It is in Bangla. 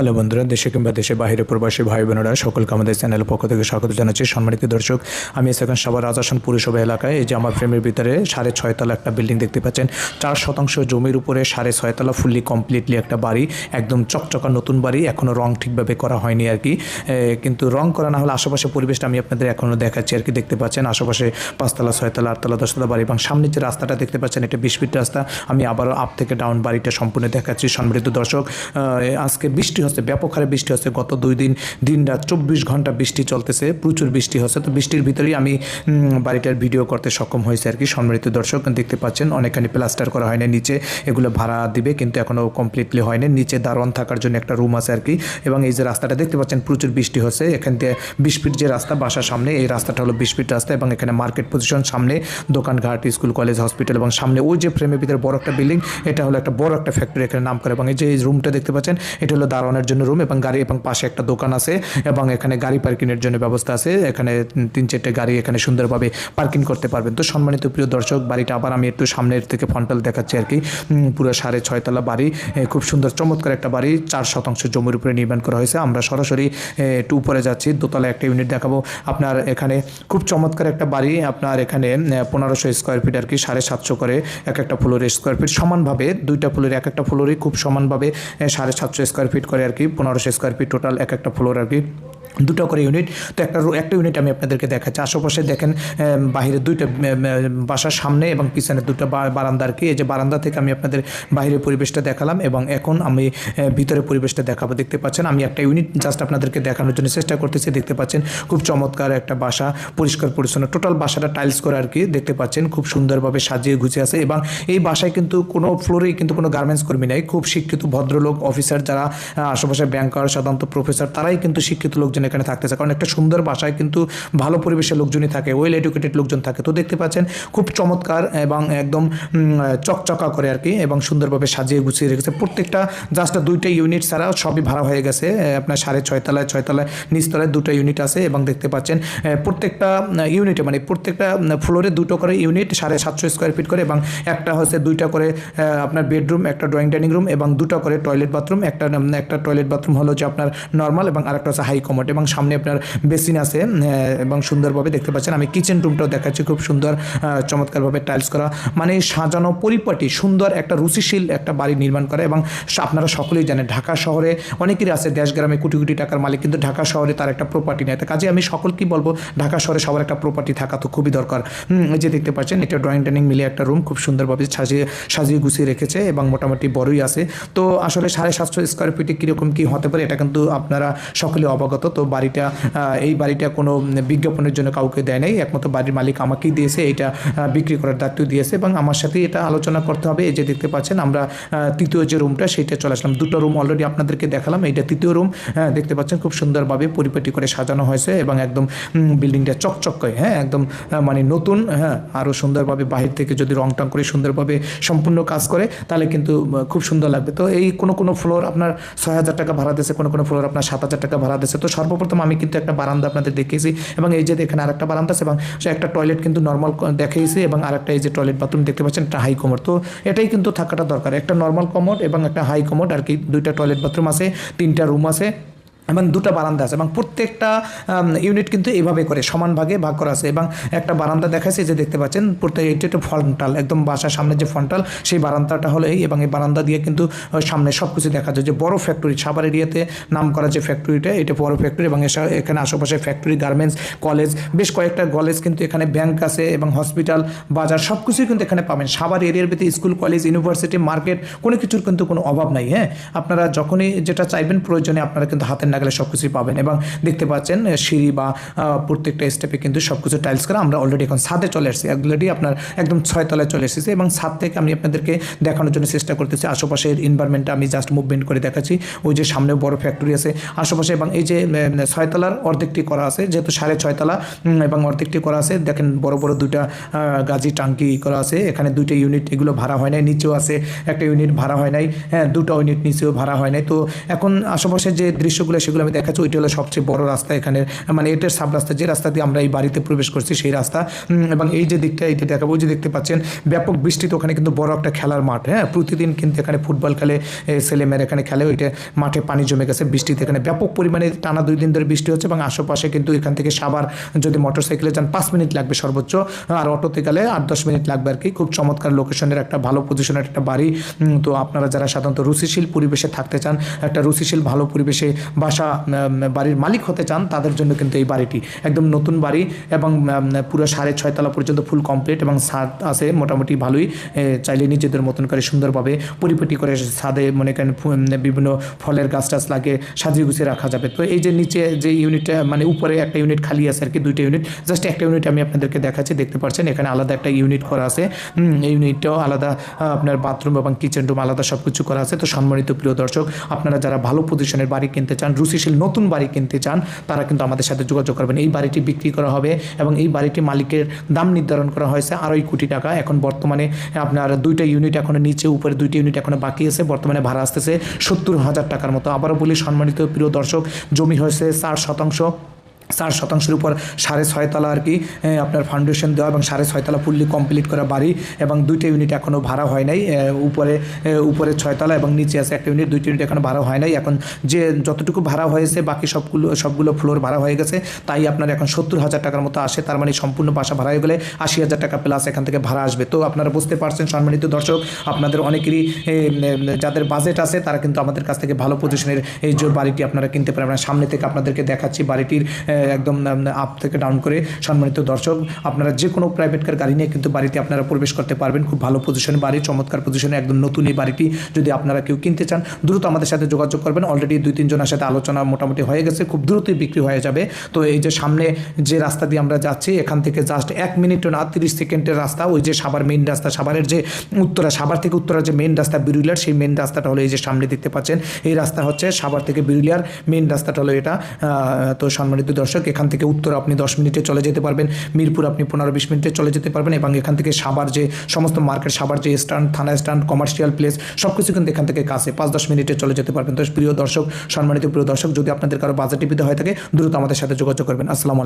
হ্যালো বন্ধুরা, দেশে কিংবা দেশে বাইরে প্রবাসী ভাই বোনেরা, সকলকে আমাদের চ্যানেলের পক্ষ থেকে স্বাগত জানাচ্ছি। সম্মানিত দর্শক, আমি এখন সবার রাজাসন পুরসভা এলাকায়, এই যে আমার ফ্রেমের ভিতরে সাড়ে ছয়তলা একটা বিল্ডিং দেখতে পাচ্ছেন। চার শতাংশ জমির উপরে সাড়ে ছয়তলা ফুললি কমপ্লিটলি একটা বাড়ি, একদম চকচকা নতুন বাড়ি এখনও রং ঠিকভাবে করা হয়নি আর কি। কিন্তু রং করা না হলে আশেপাশে পরিবেশটা আমি আপনাদের এখনও দেখাচ্ছি আর কি, দেখতে পাচ্ছেন। আশেপাশে পাঁচতলা, ছয়তলা, আটতলা, দশতলা বাড়ি এবং সামনের যে রাস্তাটা দেখতে পাচ্ছেন, এটা বিশ ফিট রাস্তা। আমি আবারও আপ থেকে ডাউন বাড়িটা সম্পূর্ণ দেখাচ্ছি। সম্মানিত দর্শক আজকে বৃষ্টি হচ্ছে, ব্যাপক হারে বৃষ্টি হচ্ছে। গত দুই দিন দিন রাত চব্বিশ ঘণ্টা বৃষ্টি চলতেছে, প্রচুর বৃষ্টি হচ্ছে। তো বৃষ্টির ভিতরেই আমি বাড়িটার ভিডিও করতে সক্ষম হয়েছে আর কি। সম্মানিত দর্শক, দেখতে পাচ্ছেন, অনেকখানি প্লাস্টার করা হয়নি, নিচে এগুলো ভাড়া দিবে, কিন্তু এখনও কমপ্লিটলি হয়নি। নিচে দারোয়ান থাকার জন্য একটা রুম আছে আর কি। এবং এই যে রাস্তাটা, দেখতে পাচ্ছেন, প্রচুর বৃষ্টি হচ্ছে। এখান থেকে বিশ ফিট যে রাস্তা, বাসার সামনে, এই রাস্তাটা হলো বিশ ফিট রাস্তা এবং এখানে মার্কেট পজিশন সামনে দোকানঘাট স্কুল কলেজ হসপিটাল এবং সামনে ওই যে ফ্রেমের ভিতরে বড় একটা বিল্ডিং এটা হলো একটা বড় একটা ফ্যাক্টরি এখানে নাম করে এবং এই যে এই রুমটা দেখতে পাচ্ছেন, এটা হলো দারোয়ানের জন্য রুম এবং গাড়ি এবং পাশে একটা দোকান আছে এবং এখানে গাড়ি পার্কিংয়ের জন্য ব্যবস্থা আছে। এখানে তিন চারটে গাড়ি এখানে সুন্দরভাবে পার্কিং করতে পারবেন। তো সম্মানিত প্রিয় দর্শক, বাড়িটা আবার আমি একটু সামনের থেকে ফন্টাল দেখাচ্ছি আর কি। পুরো সাড়ে ছয়তলা বাড়ি খুব সুন্দর, চমৎকার একটা বাড়ি। চার শতাংশ জমির উপরে নির্মাণ করা হয়েছে। আমরা সরাসরি একটু উপরে যাচ্ছি। দোতলা একটা ইউনিট দেখাবো। আপনার এখানে খুব চমৎকার একটা বাড়ি। আপনার এখানে পনেরোশো স্কোয়ার ফিট আর কি, সাড়ে সাতশো করে এক একটা ফ্লোরের স্কোয়ার ফিট সমানভাবে দুইটা ফ্লোরের এক একটা ফ্লোরই খুব সমানভাবে সাড়ে সাতশো স্কোয়ার ফিট করে আর কি পনেরোশো স্কোয়ার ফিট টোটাল এক একটা ফ্লোর আর কি। দুটো করে ইউনিট তো একটা একটা ইউনিট আমি আপনাদেরকে দেখাচ্ছি। আশেপাশে দেখেন বাইরে দুইটা বাসার সামনে এবং পিছনে দুটো বা- বারান্দা আর কি এই যে বারান্দা থেকে আমি আপনাদের বাইরের পরিবেশটা দেখালাম এবং এখন আমি ভিতরে পরিবেশটা দেখাবো। দেখতে পাচ্ছেন, আমি একটা ইউনিট জাস্ট আপনাদেরকে দেখানোর জন্য চেষ্টা করতেছি। দেখতে পাচ্ছেন, খুব চমৎকার একটা বাসা, পরিষ্কার পরিচ্ছন্ন। টোটাল বাসাটা টাইলস করে আর কি। দেখতে পাচ্ছেন, খুব সুন্দরভাবে সাজিয়ে গুছিয়ে আছে এবং এই বাসায় কিন্তু কোনো ফ্লোরেই কিন্তু কোনো গার্মেন্টস কর্মী নাই। খুব শিক্ষিত ভদ্রলোক অফিসার যারা আশেপাশে ব্যাংকার সাধারণত প্রফেসর তারাই কিন্তু শিক্ষিত লোকজন এখানে থাকতেছে কারণ একটা সুন্দর বাসায় কিন্তু ভালো পরিবেশের লোকজনই থাকে ওয়েল এডুকেটেড লোকজন থাকে। তো দেখতে পাচ্ছেন, খুব চমৎকার এবং একদম চকচকা করে আর কি এবং সুন্দরভাবে সাজিয়ে গুছিয়ে রেখেছে। প্রত্যেকটা জাস্ট দুইটা ইউনিট ছাড়া সবই ভাড়া হয়ে গেছে। আপনার সাড়ে ছয়তলায় ছয়তলায় নিচতলায় দুটো ইউনিট আছে এবং দেখতে পাচ্ছেন প্রত্যেকটা ইউনিটে মানে প্রত্যেকটা ফ্লোরে দুটো করে ইউনিট সাড়ে সাতশো স্কোয়ার ফিট করে এবং একটা হচ্ছে দুইটা করে আপনার বেডরুম একটা ড্রয়িং ডাইনিং রুম এবং দুটো করে টয়লেট বাথরুম একটা একটা টয়লেট বাথরুম হলো যে আপনার নর্মাল এবং আরেকটা হচ্ছে হাই কমোড এবং সামনে আপনার বেসিন আছে এবং সুন্দরভাবে দেখতে পাচ্ছেন। আমি কিচেন রুমটাও দেখাচ্ছি, খুব সুন্দর চমৎকারভাবে টাইলস করা। মানে সাজানো পরিপাটি, সুন্দর একটা রুচিশীল একটা বাড়ি নির্মাণ করা এবং আপনারা সকলেই জানেন, ঢাকা শহরে অনেকেরই আছে দেশ গ্রামে কোটি কোটি টাকার মালিক, কিন্তু ঢাকা শহরে তার একটা প্রপার্টি তো কাজে আমি সকলকেই বলব, ঢাকা শহরে সবার একটা প্রপার্টি থাকা তো খুবই দরকার। যে দেখতে পাচ্ছেন, এটা ড্রয়িং ট্রেনিং মিলে একটা রুম খুব সুন্দরভাবে সাজিয়ে সাজিয়ে গুছিয়ে রেখেছে এবং মোটামুটি বড়ই আছে। তো আসলে সাড়ে সাতশো স্কোয়ার ফিটে কীরকম কী হতে পারে, এটা কিন্তু আপনারা সকলে অবগত। তো বাড়িটা এই বাড়িটা কোনো বিজ্ঞাপনের জন্য কাউকে দেয় নাই। একমাত্র বাড়ির মালিক আমাকেই দিয়েছে, এটা বিক্রি করার দায়িত্ব দিয়েছে এবং আমার সাথে এটা আলোচনা করতে হবে। এই যে দেখতে পাচ্ছেন আমরা তৃতীয় যে রুমটা সেইটা চলে আসলাম। দুটো রুম অলরেডি আপনাদেরকে দেখালাম। এইটা তৃতীয় রুম হ্যাঁ দেখতে পাচ্ছেন খুব সুন্দরভাবে পরিপাটি করে সাজানো হয়েছে এবং একদম বিল্ডিংটা চকচক করে হ্যাঁ একদম মানে নতুন হ্যাঁ আরও সুন্দরভাবে বাহির থেকে যদি রং টং করে সুন্দরভাবে সম্পূর্ণ কাজ করে, তাহলে কিন্তু খুব সুন্দর লাগবে। তো এই কোনো কোনো ফ্লোর আপনার ছয় হাজার টাকা ভাড়া দিয়েছে, কোনো কোনো ফ্লোর আপনার সাত হাজার টাকা ভাড়া দিয়েছে। তো সর্বপ্রথম আমি কিন্তু একটা বারান্দা আপনাদের দেখিয়েছি এবং এই যে এখানে আরেকটা বারান্দা আছে এবং একটা টয়লেট কিন্তু নর্মাল দেখিয়েছি এবং আর একটা এই যে টয়লেট বাথরুম দেখতে পাচ্ছেন একটা হাই কমোড তো এটাই কিন্তু থাকাটা দরকার। একটা নর্মাল কমোড এবং একটা হাই কমোড আর কি দুইটা টয়লেট বাথরুম আছে, তিনটা রুম আছে। এবং দুটো বারান্দা আছে এবং প্রত্যেকটা ইউনিট কিন্তু এইভাবে করে, সমান ভাগে ভাগ করা আছে। এবং একটা বারান্দা দেখাচ্ছে যে দেখতে পাচ্ছেন, প্রত্যেক এটি একটা ফ্রন্টাল একদম বাসার সামনে যে ফ্রন্টাল সেই বারান্দাটা হলো এই এবং এই বারান্দা দিয়ে কিন্তু সামনে সব কিছু দেখা যায়। যে বড় ফ্যাক্টরি সাবার এরিয়াতে নাম করা যে ফ্যাক্টরিটা এটা বড় ফ্যাক্টরি এবং এখানে আশেপাশে ফ্যাক্টরি গার্মেন্টস কলেজ বেশ কয়েকটা কলেজ কিন্তু এখানে ব্যাংক আছে এবং হসপিটাল বাজার সব কিছুই কিন্তু এখানে পাবেন। সাবার এরিয়ার ভিতরে স্কুল কলেজ ইউনিভার্সিটি মার্কেট কোনো কিছুর কিন্তু কোনো অভাব নাই হ্যাঁ? আপনারা যখনই যেটা চাইবেন প্রয়োজনে আপনারা কিন্তু হাতের নাগালে সব কিছুই পাবেন এবং দেখতে পাচ্ছেন সিঁড়ি বা প্রত্যেকটা স্টেপে কিন্তু সব কিছু টাইলস করা আমরা অলরেডি এখন ছাদে চলে এসেছি অলরেডি আপনার একদম ছয় তলায় চলে এসেছি এবং ছাদ থেকে আমি আপনাদেরকে দেখানোর জন্য চেষ্টা করতেছি। আশেপাশের এনভায়রনমেন্টটা আমি জাস্ট মুভমেন্ট করে দেখাচ্ছি। ওই যে সামনে বড় ফ্যাক্টরি আছে। আশেপাশে এবং এই যে ছয়তলার অর্ধেকটি করা আছে, যেহেতু সাড়ে ছয়তলা এবং অর্ধেকটি করা আছে। দেখেন বড় বড় দুইটা গাজি টাঙ্কি করা আছে। এখানে দুইটা ইউনিট এগুলো ভাড়া হয় নাই, নিচেও আছে। একটা ইউনিট ভাড়া হয় নাই। হ্যাঁ দুটো ইউনিট নিচেও ভাড়া হয় নাই। তো এখন আশেপাশে যে দৃশ্যগুলো সেগুলো আমি দেখাচ্ছি, ওইটা হলো সবচেয়ে বড় রাস্তা এখানে। মানে এটার সাব রাস্তা, যে রাস্তা দিয়ে আমরা এই বাড়িতে প্রবেশ করছি, সেই রাস্তা। এবং এই যে দিকটা, এইটা দেখাবো যে দেখতে পাচ্ছেন, ব্যাপক বৃষ্টিতে ওখানে কিন্তু বড় একটা খেলার মাঠ হ্যাঁ? প্রতিদিন কিন্তু এখানে ফুটবল খেলে ছেলেমেয়েরা এখানে খেলে, ওইটা মাঠে পানি জমে গেছে, বৃষ্টিতে এখানে ব্যাপক পরিমাণে টানা দুই দিন ধরে বৃষ্টি হচ্ছে এবং আশেপাশে কিন্তু এখান থেকে সাবার যদি মোটর সাইকেলে যান, পাঁচ মিনিট লাগবে সর্বোচ্চ, আর অটোতে গেলে আট দশ মিনিট লাগবে আর কি। খুব চমৎকার লোকেশনের একটা ভালো পজিশনের একটা বাড়ি। তো আপনারা যারা সাধারণত রুচিশীল পরিবেশে থাকতে চান, একটা রুচিশীল, ভালো পরিবেশে বাসা বাড়ির মালিক হতে চান, তাদের জন্য কিন্তু এই বাড়িটি একদম নতুন বাড়ি এবং পুরো সাড়ে ছয়তলা পর্যন্ত ফুল কমপ্লিট এবং ছাদ আছে, মোটামুটি ভালোই। চাইলে নিজেদের মতন করে সুন্দরভাবে পরিপাটি করে ছাদে মনে করেন বিভিন্ন ফলের গাছ টাছ লাগে সাজিয়ে গুছিয়ে রাখা যাবে। তো এই যে নিচে যে ইউনিটটা মানে উপরে একটা ইউনিট খালি আছে আর কি দুইটা ইউনিট জাস্ট একটা ইউনিট আমি আপনাদেরকে দেখাচ্ছি, দেখতে পাচ্ছেন, এখানে আলাদা একটা ইউনিট করা আছে। ইউনিটটাও আলাদা আপনার বাথরুম এবং কিচেন রুম আলাদা সব কিছু করা আছে। তো সম্মানিত প্রিয় দর্শক, আপনারা যারা ভালো পজিশনের বাড়ি কিনতে চান রুচিশীল নতুন বাড়ি কিনতে চান, তারা কিন্তু আমাদের সাথে যোগাযোগ করবেন। এই বাড়িটি বিক্রি করা হবে এবং এই বাড়িটি মালিকের দাম নির্ধারণ করা হয়েছে আড়াই কোটি টাকা। এখন বর্তমানে আপনার দুইটা ইউনিট এখন নিচে, উপরে দুইটা ইউনিট এখন বাকি আছে। বর্তমানে ভাড়া আসতেছে সত্তর হাজার টাকার মতো। আবারও বলি, সম্মানিত প্রিয় দর্শক, জমি হয়েছে চার শতাংশ। চার শতাংশের উপর সাড়ে ছয়তলা আর কি আপনার ফাউন্ডেশন দেওয়া এবং সাড়ে ছয়তলা ফুললি কমপ্লিট করা বাড়ি এবং দুইটা ইউনিট এখনও ভাড়া হয় নাই উপরে উপরে ছয়তলা এবং নিচে আছে একটা ইউনিট দুইটা ইউনিট এখনও ভাড়া হয় নাই। এখন যে যতটুকু ভাড়া হয়েছে, বাকি সবগুলো সবগুলো ফ্লোর ভাড়া হয়ে গেছে, তাই আপনার এখন সত্তর হাজার টাকার মতো আসে, তার মানে সম্পূর্ণ বাসা ভাড়া হয়ে গেলে আশি হাজার টাকা প্লাস এখান থেকে ভাড়া আসবে। তো আপনারা বুঝতে পারছেন, সম্মানিত দর্শক, আপনাদের অনেকেরই যাদের বাজেট আছে, তারা কিন্তু আমাদের কাছ থেকে ভালো পজিশনের এই যে বাড়িটি আপনারা কিনতে পারেন সামনে থেকে আপনাদেরকে দেখাচ্ছি বাড়িটির একদম আপ থেকে ডাউন করে সম্মানিত দর্শক, আপনারা যে কোনো প্রাইভেট কার গাড়ি নিয়ে কিন্তু বাড়িতে আপনারা প্রবেশ করতে পারবেন। খুব ভালো পজিশনে বাড়ি, চমৎকার পজিশনে একদম নতুন এই বাড়িটি যদি আপনারা কেউ কিনতে চান, দ্রুত আমাদের সাথে যোগাযোগ করবেন। অলরেডি দুই তিনজনের সাথে আলোচনা মোটামুটি হয়ে গেছে, খুব দ্রুতই বিক্রি হয়ে যাবে। তো এই যে সামনে যে রাস্তা দিয়ে আমরা যাচ্ছি, এখান থেকে জাস্ট এক মিনিট না, তিরিশ সেকেন্ডের রাস্তা, ওই যে সাবার মেইন রাস্তা, সাভারের যে উত্তরা, সাভার থেকে উত্তরা যে মেইন রাস্তা, বিরুলিয়ার, সেই মেইন রাস্তাটা হলো এই যে সামনে দেখতে পাচ্ছেন। এই রাস্তা হচ্ছে সাভার থেকে বিরুলিয়ার মেইন রাস্তাটা হলো এটা। তো সম্মানিত দর্শক এখান থেকে উত্তর আপনি দশ মিনিটে চলে যেতে পারবেন। মিরপুর আপনি পনেরো বিশ মিনিটে চলে যেতে পারবেন এবং এখান থেকে সাবার যে সমস্ত মার্কেট সাবার যে স্ট্যান্ড, থানা স্ট্যান্ড, কমার্শিয়াল প্লেস সব কিছু কিন্তু এখান থেকে কাছে। পাঁচ দশ মিনিটে চলে যেতে পারবেন। তো প্রিয় দর্শক, সম্মানিত প্রিয় দর্শক, যদি আপনাদের কারও বাজেট টিপিতে হয়ে থাকে, দ্রুত আমাদের সাথে যোগাযোগ করবেন। আসসালামু